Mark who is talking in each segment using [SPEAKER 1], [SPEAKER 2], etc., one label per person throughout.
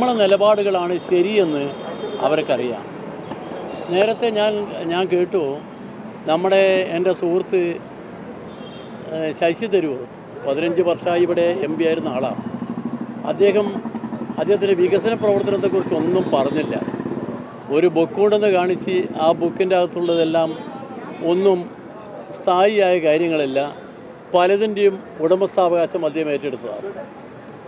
[SPEAKER 1] നമ്മളെ നിലപാടുകളാണ് ശരിയെന്ന് അവർക്കറിയാം. നേരത്തെ ഞാൻ ഞാൻ കേട്ടു നമ്മുടെ എന്റെ സുഹൃത്ത് ശശി തരൂർ പതിനഞ്ച് വർഷമായി ഇവിടെ എം പി ആയിരുന്ന ആളാണ് അദ്ദേഹം അദ്ദേഹത്തിന്റെ വികസന പ്രവർത്തനത്തെക്കുറിച്ച് ഒന്നും പറഞ്ഞില്ല. ഒരു ബുക്കുണ്ടെന്ന് കാണിച്ച് ആ ബുക്കിന്റെ അകത്തുള്ളതെല്ലാം ഒന്നും സ്ഥായിയായ കാര്യങ്ങളല്ല. പലതിന്റെയും ഉടമസ്ഥാവകാശം അദ്ദേഹം ഏറ്റെടുത്തതാണ്.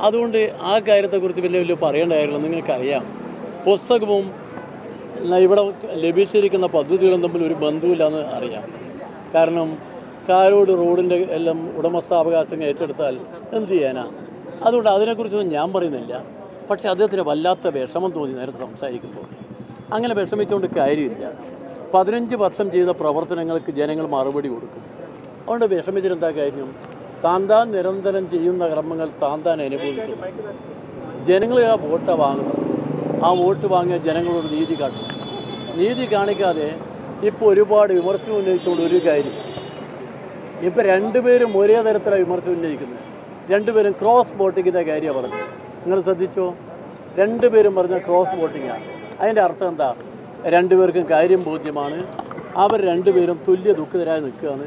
[SPEAKER 1] അതുകൊണ്ട് ആ കാര്യത്തെക്കുറിച്ച് വലിയ വലിയ പറയേണ്ട കാര്യമില്ല നിങ്ങൾക്കറിയാം. പുസ്തകവും ഇവിടെ ലഭിച്ചിരിക്കുന്ന പദ്ധതികളും തമ്മിൽ ഒരു ബന്ധവുമില്ലെന്ന് അറിയാം. കാരണം കാരോട് റോഡിന്റെ എല്ലാം ഉടമസ്ഥാവകാശം ഏറ്റെടുത്താൽ എന്ത് ചെയ്യാനാ? അതുകൊണ്ട് അതിനെക്കുറിച്ചൊന്നും ഞാൻ പറയുന്നില്ല. പക്ഷേ അദ്ദേഹത്തിന് വല്ലാത്ത വിഷമം തോന്നി നേരത്തെ സംസാരിക്കുമ്പോൾ. അങ്ങനെ വിഷമിച്ചുകൊണ്ട് കാര്യമില്ല. പതിനഞ്ച് വർഷം ചെയ്ത പ്രവർത്തനങ്ങൾക്ക് ജനങ്ങൾ മറുപടി കൊടുക്കും. അതുകൊണ്ട് വിഷമിച്ചിട്ട് എന്താ കാര്യം? താൻ താൻ നിരന്തരം ചെയ്യുന്ന കർമ്മങ്ങൾ താൻ താൻ അനുഭവിക്കുന്നു. ജനങ്ങൾ ആ വോട്ട് വാങ്ങുന്നു ആ വോട്ട് വാങ്ങിയ ജനങ്ങളോട് നീതി കാട്ടണം. നീതി കാണിക്കാതെ ഇപ്പോൾ ഒരുപാട് വിമർശനം ഉന്നയിച്ചുകൊണ്ട് ഒരു കാര്യം. ഇപ്പം രണ്ടുപേരും ഒരേ തരത്തിലാണ് വിമർശനം ഉന്നയിക്കുന്നത്. രണ്ടുപേരും ക്രോസ് വോട്ടിങ്ങിന്റെ കാര്യമാണ് പറഞ്ഞത്. നിങ്ങൾ ശ്രദ്ധിച്ചോ? രണ്ടുപേരും പറഞ്ഞ ക്രോസ് വോട്ടിങ്ങാണ് അതിന്റെ അർത്ഥം എന്താ? രണ്ടുപേർക്കും കാര്യം ബോധ്യമാണ്. അവർ രണ്ടുപേരും തുല്യ ദുഃഖിതരായി നിൽക്കുകയാണ്.